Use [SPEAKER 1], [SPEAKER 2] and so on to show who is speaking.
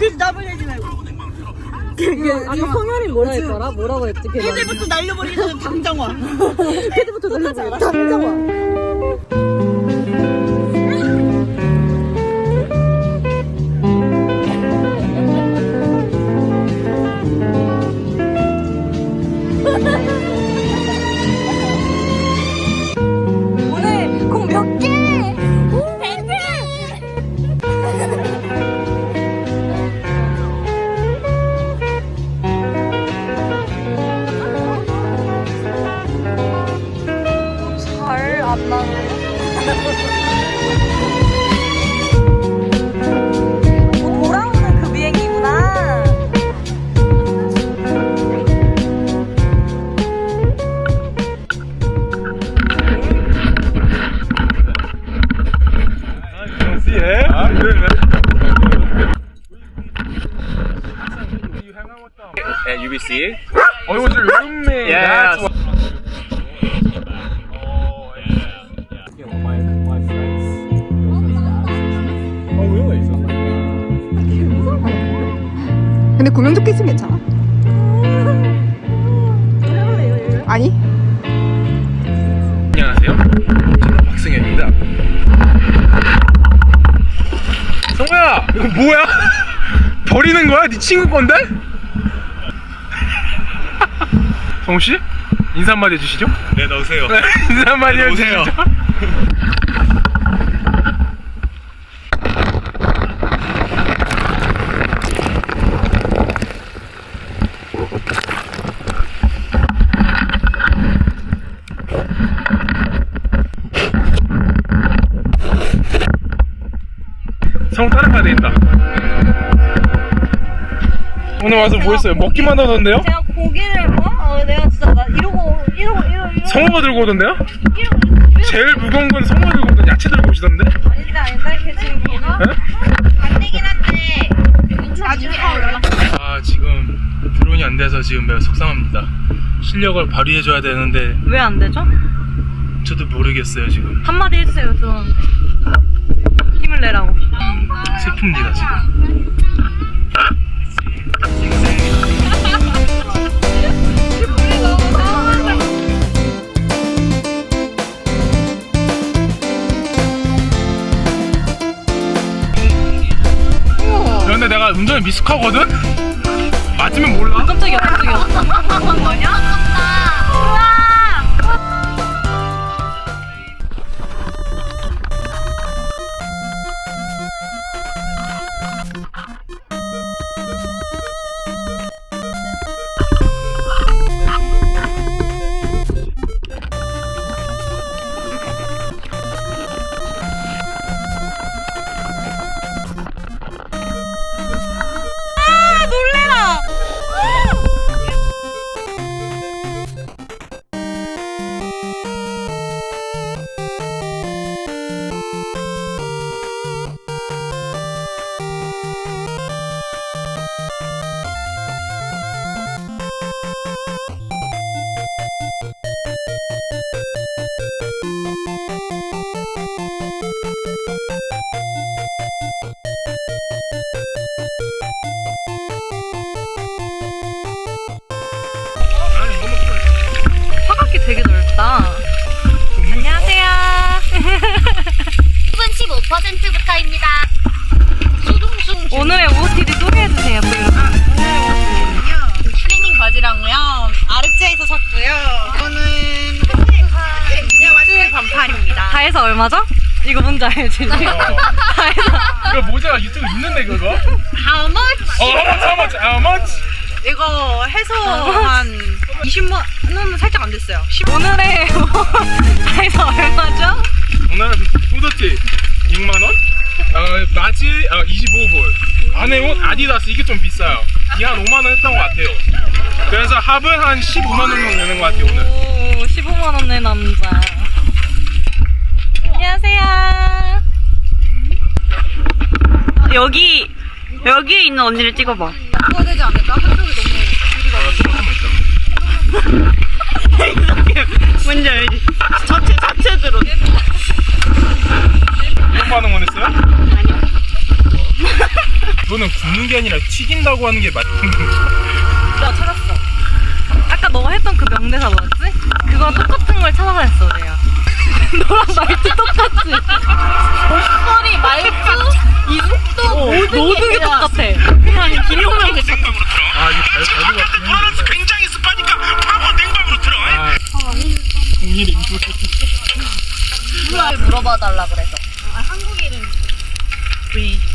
[SPEAKER 1] 그 나불내지 말고
[SPEAKER 2] 아까 성현이 뭐라 했더라? 뭐라고 했지? 걔
[SPEAKER 1] 헤드부터 날려버리기 전에 당장 와
[SPEAKER 2] 헤드부터 날려버려. 당장 와.
[SPEAKER 3] Thank you.
[SPEAKER 4] 근데 구명조끼 있으면 괜찮아? 아니?
[SPEAKER 3] 안녕하세요. 저는 박승현입니다. 성우야, 이거 뭐야? 버리는 거야? 네 친구 건데? 성우 씨, 인사 한마디 해주시죠.
[SPEAKER 5] 네, 넣으세요.
[SPEAKER 3] 인사 한마디
[SPEAKER 5] 네, 오세요.
[SPEAKER 3] 성우 따라가야 되겠다. 오늘 와서 뭐 했어요? 먹기만 하던데요?
[SPEAKER 2] 제가 고기를 어? 어 내가 진짜 나 이러고 이러고 이러고 이러고
[SPEAKER 3] 성우가 들고 오던데요?
[SPEAKER 2] 이러고 이러고
[SPEAKER 3] 제일 무거운 건 성우가 들고 오던 야채 들고 오시던데?
[SPEAKER 2] 아닌데 아닌데 걔 지금 뭐가?
[SPEAKER 3] 네?
[SPEAKER 2] 안 되긴 한데 나중에.
[SPEAKER 3] 아 지금 드론이 안 돼서 지금 매우 속상합니다. 실력을 발휘해줘야 되는데
[SPEAKER 2] 왜 안 되죠?
[SPEAKER 3] 저도 모르겠어요 지금.
[SPEAKER 2] 한마디 해주세요 들어오는데 힘을 내라고
[SPEAKER 3] 슬픕니다 지금. 그런데 내가 운전에 미숙하거든? 맞으면 몰라?
[SPEAKER 2] 깜짝이야 깜짝이야 뭐냐?
[SPEAKER 6] 10%부터입니다.
[SPEAKER 2] 수동숭 오늘의 OOTD 소개해주세요.
[SPEAKER 1] 그 바지랑요. 아르츠에서 샀고요. 이거는 아, 핫팩 반팔입니다.
[SPEAKER 2] 다해서 얼마죠? 이거 뭔지 알지? 아. 다해서
[SPEAKER 3] 모자 유튜브 있는데 그거?
[SPEAKER 1] How much?
[SPEAKER 3] 어, how much? How much?
[SPEAKER 1] 이거 해서 한 20만 원 살짝 안 됐어요.
[SPEAKER 2] 오늘의 다해서 얼마죠?
[SPEAKER 3] 오늘 도대체 6만 원? 어, 바지 어, 25불. 안에 옷 아디다스 이게 좀 비싸요. 이게 한 5만 원 했던 것 같아요. 그래서 합은 한 15만 원 정도 되는 것 같아요 오늘.
[SPEAKER 2] 오 15만원 내 남자. 안녕하세요. 여기 여기 있는 언니를 찍어봐.
[SPEAKER 1] 그거 되지 않을까? 한쪽이 너무 뭔지 알지? 자체 자체 들어
[SPEAKER 3] 몇 만원 원했어요? 아니요 이거는 굽는 게 아니라 튀긴다고 하는 게 맞는
[SPEAKER 2] 나 찾았어. 아까 너가 했던 그 명대사 뭐였지? 그거랑 똑같은 걸 찾아냈어, 내가. 너랑 말투 똑같지? 목소리, 말투, 이 속도, 모든, 게 똑같아. 그냥 김용명 씨 같아.
[SPEAKER 3] 아 이게 잘 잘도 같은
[SPEAKER 7] 굉장히 습하니까 바로 냉방으로 들어.
[SPEAKER 3] 아 동일 인도
[SPEAKER 1] 물어봐 달라 그래서.
[SPEAKER 2] 어